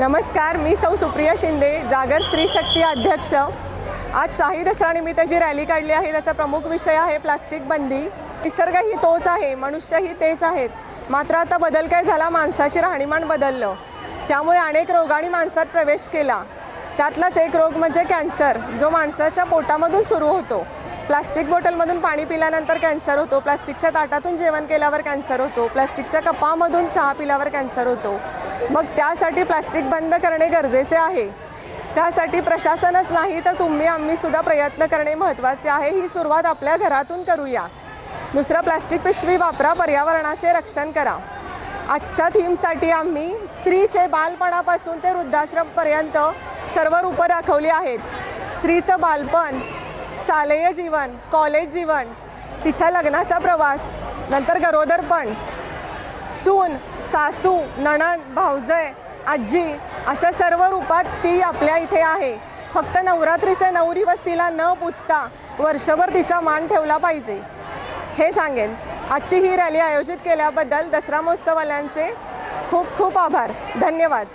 नमस्कार मी सौ सुप्रिया शिंदे जागर स्त्री शक्ती अध्यक्ष. आज शाही दसरानिमित्त जी रॅली काढली आहे त्याचा प्रमुख विषय आहे प्लास्टिक बंदी. निसर्ग ही तोच आहे मनुष्यही तेच आहेत. मात्र आता बदल काय झाला? माणसाची राहणीमान बदललं. त्यामुळे अनेक रोगांनी माणसात प्रवेश केला. त्यातलाच एक रोग म्हणजे कॅन्सर जो माणसाच्या पोटामधून सुरू होतो. प्लास्टिक बॉटलमधून पाणी पिल्यानंतर कॅन्सर होतो. प्लास्टिकच्या ताटातून जेवण केल्यावर कॅन्सर होतो. प्लास्टिकच्या कपामधून चहा पिल्यावर कॅन्सर होतो. मग त्यासाठी प्लास्टिक बंद करणे गरजेचे आहे. त्यासाठी प्रशासनच नाही तर तुम्ही आम्ही सुद्धा प्रयत्न करणे महत्त्वाचे आहे. ही सुरुवात आपल्या घरातून करूया. दुसरं प्लास्टिक पिशवी वापरा पर्यावरणाचे रक्षण करा. आजच्या थीमसाठी आम्ही स्त्रीचे बालपणापासून ते वृद्धाश्रमपर्यंत सर्व रूपं दाखवली आहेत. स्त्रीचं बालपण शालेय जीवन कॉलेज जीवन तिचा लग्नाचा प्रवास नंतर गरोदरपण सून सासू नणंद भाऊजय आजी अशा सर्व रूपात ती आपल्या इथे आहे. फक्त नवरात्रीचे नऊ दिवस तिला न पुजता वर्षभर तिचा मान ठेवला पाहिजे. हे सांगेन. आजची ही रॅली आयोजित केल्याबद्दल दसरा महोत्सववाल्यांचे खूप खूप आभार. धन्यवाद.